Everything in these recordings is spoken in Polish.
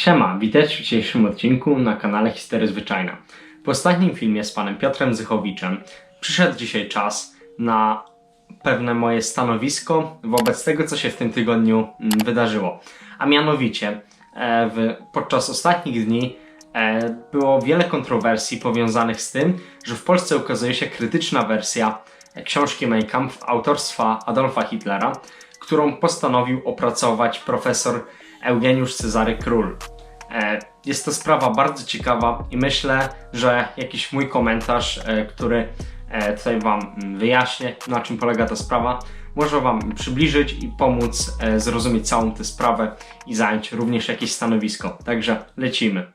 Siema, witajcie w dzisiejszym odcinku na kanale Historia Zwyczajna. Po ostatnim filmie z panem Piotrem Zychowiczem przyszedł dzisiaj czas na pewne moje stanowisko wobec tego, co się w tym tygodniu mm, wydarzyło. A mianowicie, e, w, podczas ostatnich dni e, było wiele kontrowersji powiązanych z tym, że w Polsce ukazuje się krytyczna wersja książki Mein Kampf autorstwa Adolfa Hitlera, którą postanowił opracować profesor Eugeniusz Cezary Król. E, Jest to sprawa bardzo ciekawa i myślę, że jakiś mój komentarz, e, który e, tutaj Wam wyjaśnię, na czym polega ta sprawa, może Wam przybliżyć i pomóc zrozumieć całą tę sprawę i zająć również jakieś stanowisko. Także lecimy.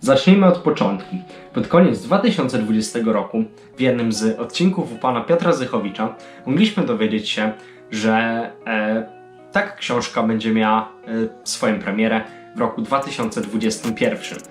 Zacznijmy od początku. Pod koniec 2020 roku w jednym z odcinków u pana Piotra Zychowicza mogliśmy dowiedzieć się, że e, taka książka będzie miała e, swoją premierę w roku 2021. E,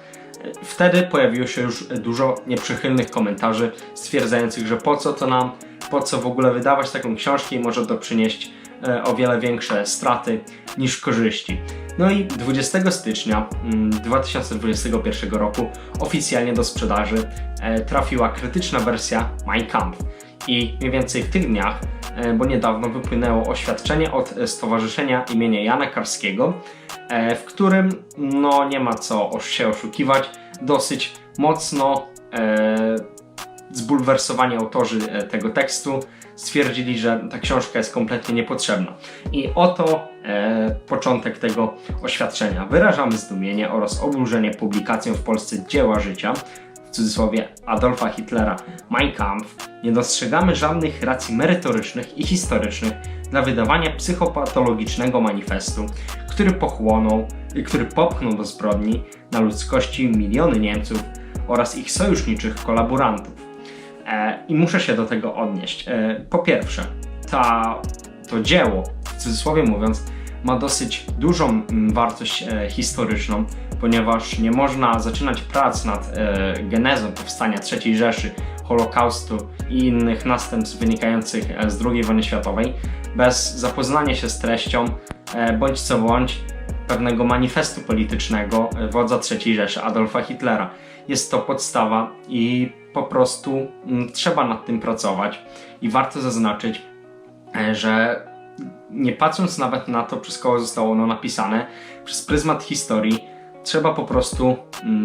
Wtedy pojawiło się już dużo nieprzychylnych komentarzy stwierdzających, że po co to nam, po co w ogóle wydawać taką książkę i może to przynieść e, o wiele większe straty niż korzyści. No i 20 stycznia mm, 2021 roku oficjalnie do sprzedaży trafiła krytyczna wersja Mein Kampf. I mniej więcej w tych dniach, e, bo niedawno wypłynęło oświadczenie od e, Stowarzyszenia imienia Jana Karskiego, e, w którym no nie ma co się oszukiwać, dosyć mocno e, zbulwersowani autorzy tego tekstu stwierdzili, że ta książka jest kompletnie niepotrzebna. I oto e, początek tego oświadczenia. Wyrażamy zdumienie oraz oburzenie publikacją w Polsce dzieła życia, cudzysłowie Adolfa Hitlera, Mein Kampf. Nie dostrzegamy żadnych racji merytorycznych i historycznych dla wydawania psychopatologicznego manifestu, który pochłonął, który popchnął do zbrodni na ludzkości miliony Niemców oraz ich sojuszniczych kolaborantów. E, I muszę się do tego odnieść. E, po pierwsze, ta, to dzieło, w cudzysłowie mówiąc, ma dosyć dużą mm, wartość e, historyczną, ponieważ nie można zaczynać prac nad e, genezą powstania III Rzeszy, Holokaustu i innych następstw wynikających e, z II wojny światowej bez zapoznania się z treścią bądź co bądź pewnego manifestu politycznego wodza III Rzeszy Adolfa Hitlera. Jest to podstawa i po prostu mm, trzeba nad tym pracować i warto zaznaczyć, że nie patrząc nawet na to, przez kogo zostało ono napisane, przez pryzmat historii, trzeba po prostu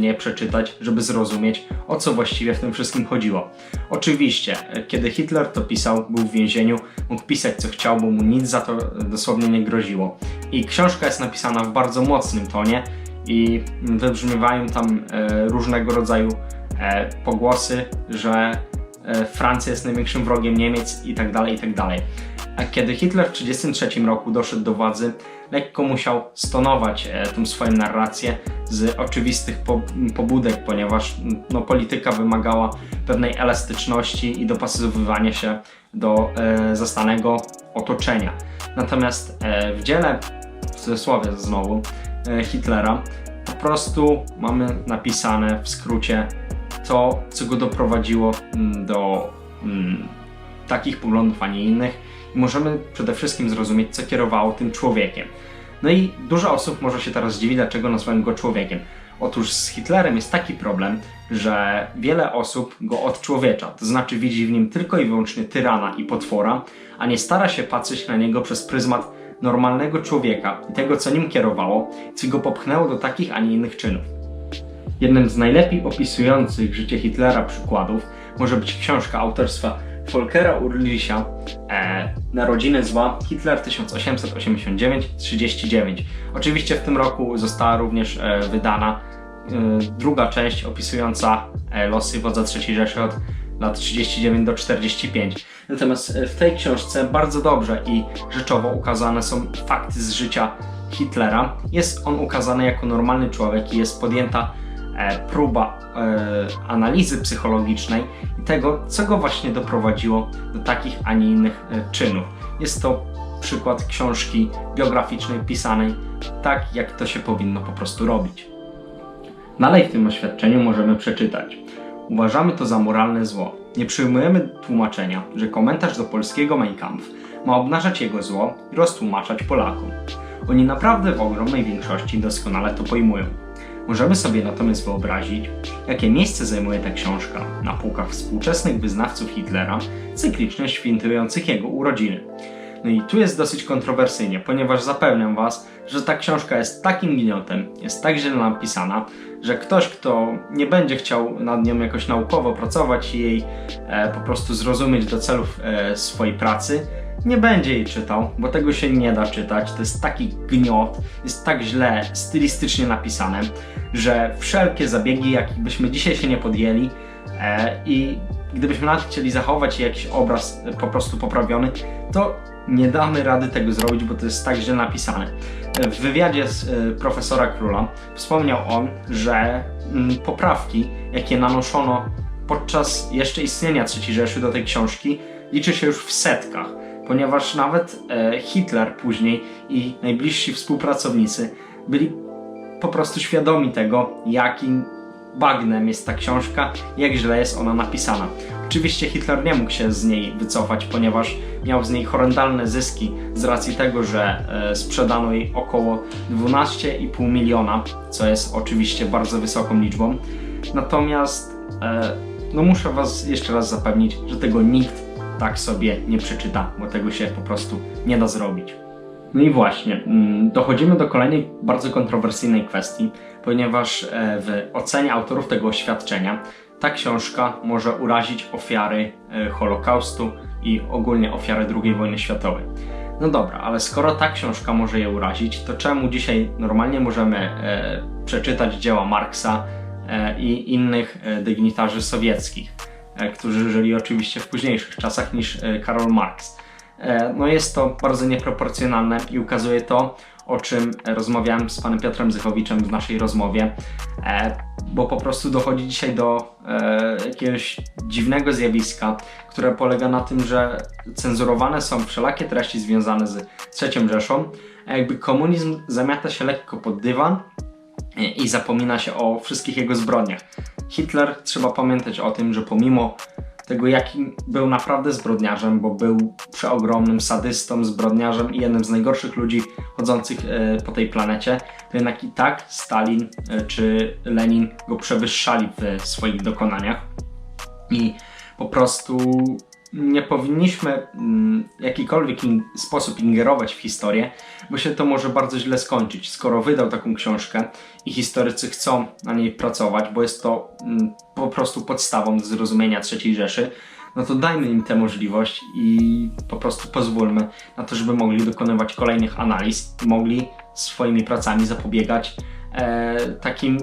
je przeczytać, żeby zrozumieć, o co właściwie w tym wszystkim chodziło. Oczywiście, kiedy Hitler to pisał, był w więzieniu, mógł pisać co chciał, bo mu nic za to dosłownie nie groziło. I książka jest napisana w bardzo mocnym tonie i wybrzmiewają tam e, różnego rodzaju e, pogłosy, że Francja jest największym wrogiem Niemiec i tak dalej, i tak dalej. A kiedy Hitler w 1933 roku doszedł do władzy, lekko musiał stonować e, tą swoją narrację z oczywistych po, pobudek, ponieważ no, polityka wymagała pewnej elastyczności i dopasowywania się do e, zastanego otoczenia. Natomiast e, w dziele, w cudzysłowie znowu, e, Hitlera, po prostu mamy napisane w skrócie to, co go doprowadziło mm, do mm, takich poglądów, a nie innych. I możemy przede wszystkim zrozumieć, co kierowało tym człowiekiem. No i dużo osób może się teraz dziwić, dlaczego nazwałem go człowiekiem. Otóż z Hitlerem jest taki problem, że wiele osób go odczłowiecza, to znaczy widzi w nim tylko i wyłącznie tyrana i potwora, a nie stara się patrzeć na niego przez pryzmat normalnego człowieka i tego, co nim kierowało, co go popchnęło do takich, a nie innych czynów. Jednym z najlepiej opisujących życie Hitlera przykładów może być książka autorstwa Volkera Urlisia e, Narodziny zła Hitler 1889-39. Oczywiście w tym roku została również e, wydana e, druga część opisująca e, losy wodza III Rzeszy od lat 39 do 45. Natomiast e, w tej książce bardzo dobrze i rzeczowo ukazane są fakty z życia Hitlera. Jest on ukazany jako normalny człowiek i jest podjęta próba e, analizy psychologicznej i tego, co go właśnie doprowadziło do takich, a nie innych e, czynów. Jest to przykład książki biograficznej pisanej tak, jak to się powinno po prostu robić. Dalej w tym oświadczeniu możemy przeczytać. Uważamy to za moralne zło. Nie przyjmujemy tłumaczenia, że komentarz do polskiego Mein Kampf ma obnażać jego zło i roztłumaczać Polakom. Oni naprawdę w ogromnej większości doskonale to pojmują. Możemy sobie natomiast wyobrazić, jakie miejsce zajmuje ta książka na półkach współczesnych wyznawców Hitlera, cyklicznie świętujących jego urodziny. No i tu jest dosyć kontrowersyjnie, ponieważ zapewniam Was, że ta książka jest takim gniotem, jest tak źle napisana, że ktoś, kto nie będzie chciał nad nią jakoś naukowo pracować i jej e, po prostu zrozumieć do celów e, swojej pracy, nie będzie jej czytał, bo tego się nie da czytać. To jest taki gniot, jest tak źle stylistycznie napisane, że wszelkie zabiegi, jakich byśmy dzisiaj się nie podjęli e, i gdybyśmy nawet chcieli zachować jakiś obraz e, po prostu poprawiony, to nie damy rady tego zrobić, bo to jest tak źle napisane. E, W wywiadzie z e, profesora Króla wspomniał on, że mm, poprawki, jakie nanoszono podczas jeszcze istnienia III Rzeszy do tej książki, liczy się już w setkach, ponieważ nawet e, Hitler później i najbliżsi współpracownicy byli po prostu świadomi tego, jakim bagnem jest ta książka, jak źle jest ona napisana. Oczywiście Hitler nie mógł się z niej wycofać, ponieważ miał z niej horrendalne zyski z racji tego, że e, sprzedano jej około 12,5 miliona, co jest oczywiście bardzo wysoką liczbą. Natomiast e, no muszę Was jeszcze raz zapewnić, że tego nikt tak sobie nie przeczyta, bo tego się po prostu nie da zrobić. No i właśnie, mm, dochodzimy do kolejnej bardzo kontrowersyjnej kwestii, ponieważ e, w ocenie autorów tego oświadczenia ta książka może urazić ofiary e, Holokaustu i ogólnie ofiary II wojny światowej. No dobra, ale skoro ta książka może je urazić, to czemu dzisiaj normalnie możemy e, przeczytać dzieła Marksa i innych dygnitarzy sowieckich, którzy żyli oczywiście w późniejszych czasach niż e, Karol Marx? E, No jest to bardzo nieproporcjonalne i ukazuje to, o czym rozmawiałem z panem Piotrem Zychowiczem w naszej rozmowie, e, bo po prostu dochodzi dzisiaj do e, jakiegoś dziwnego zjawiska, które polega na tym, że cenzurowane są wszelakie treści związane z III Rzeszą, a jakby komunizm zamiata się lekko pod dywan e, i zapomina się o wszystkich jego zbrodniach. Hitler, trzeba pamiętać o tym, że pomimo tego, jakim był naprawdę zbrodniarzem, bo był przeogromnym sadystą, zbrodniarzem i jednym z najgorszych ludzi chodzących e, po tej planecie, to jednak i tak Stalin e, czy Lenin go przewyższali w swoich dokonaniach. I po prostu nie powinniśmy mm, w jakikolwiek in- sposób ingerować w historię, bo się to może bardzo źle skończyć. Skoro wydał taką książkę i historycy chcą na niej pracować, bo jest to mm, po prostu podstawą do zrozumienia III Rzeszy, no to dajmy im tę możliwość i po prostu pozwólmy na to, żeby mogli dokonywać kolejnych analiz mogli swoimi pracami zapobiegać e, takim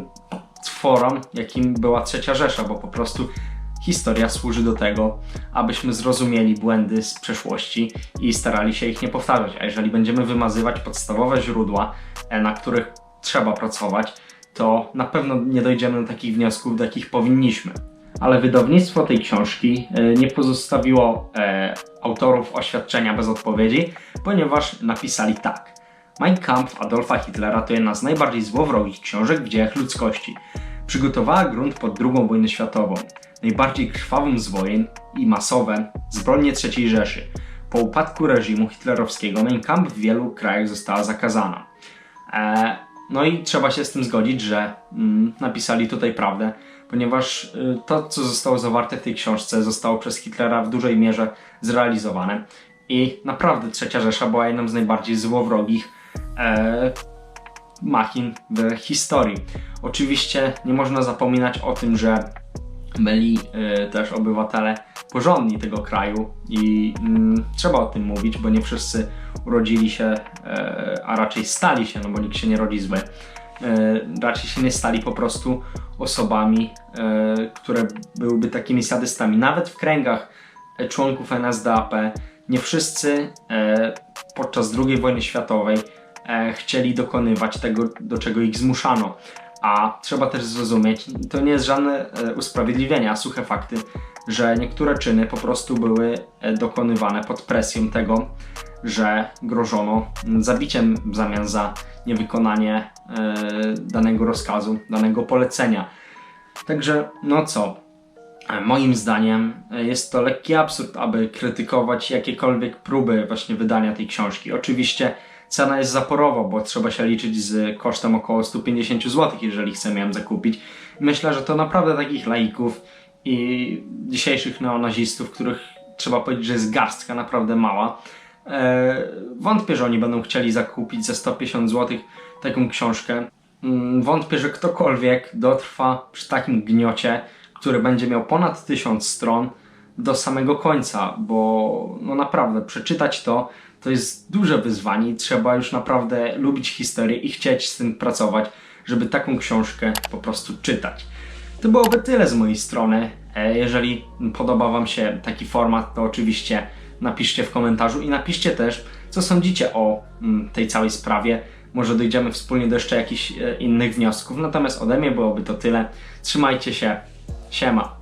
tworom, jakim była Trzecia Rzesza, bo po prostu historia służy do tego, abyśmy zrozumieli błędy z przeszłości i starali się ich nie powtarzać. A jeżeli będziemy wymazywać podstawowe źródła, e, na których trzeba pracować, to na pewno nie dojdziemy do takich wniosków, do jakich powinniśmy. Ale wydawnictwo tej książki e, nie pozostawiło e, autorów oświadczenia bez odpowiedzi, ponieważ napisali tak. Mein Kampf Adolfa Hitlera to jedna z najbardziej złowrogich książek w dziejach ludzkości. Przygotowała grunt pod II wojnę światową, najbardziej krwawą z wojen i masowe zbrodnie III Rzeszy. Po upadku reżimu hitlerowskiego Mein Kampf w wielu krajach została zakazana. E, no i trzeba się z tym zgodzić, że mm, napisali tutaj prawdę, ponieważ y, to, co zostało zawarte w tej książce, zostało przez Hitlera w dużej mierze zrealizowane. I naprawdę Trzecia Rzesza była jedną z najbardziej złowrogich e, machin w historii. Oczywiście nie można zapominać o tym, że byli e, też obywatele porządni tego kraju i mm, trzeba o tym mówić, bo nie wszyscy urodzili się, e, a raczej stali się, no bo nikt się nie rodzi zły. E, raczej się nie stali po prostu osobami, które byłyby takimi sadystami. Nawet w kręgach członków NSDAP nie wszyscy podczas II wojny światowej chcieli dokonywać tego, do czego ich zmuszano. A trzeba też zrozumieć, to nie jest żadne e, usprawiedliwienie, a suche fakty, że niektóre czyny po prostu były e, dokonywane pod presją tego, że grożono zabiciem w zamian za niewykonanie e, danego rozkazu, danego polecenia. Także, no co? Moim zdaniem jest to lekki absurd, aby krytykować jakiekolwiek próby właśnie wydania tej książki. Oczywiście cena jest zaporowa, bo trzeba się liczyć z kosztem około 150 zł, jeżeli chcemy ją zakupić. Myślę, że to naprawdę takich laików i dzisiejszych neonazistów, których trzeba powiedzieć, że jest garstka naprawdę mała. E, wątpię, że oni będą chcieli zakupić za 150 zł taką książkę. Mm, Wątpię, że ktokolwiek dotrwa przy takim gniocie, który będzie miał ponad 1000 stron do samego końca, bo no naprawdę przeczytać to to jest duże wyzwanie i trzeba już naprawdę lubić historię i chcieć z tym pracować, żeby taką książkę po prostu czytać. To byłoby tyle z mojej strony. E, Jeżeli podoba Wam się taki format, to oczywiście napiszcie w komentarzu i napiszcie też, co sądzicie o mm, tej całej sprawie. Może dojdziemy wspólnie do jeszcze jakichś e, innych wniosków. Natomiast ode mnie byłoby to tyle. Trzymajcie się. Siema.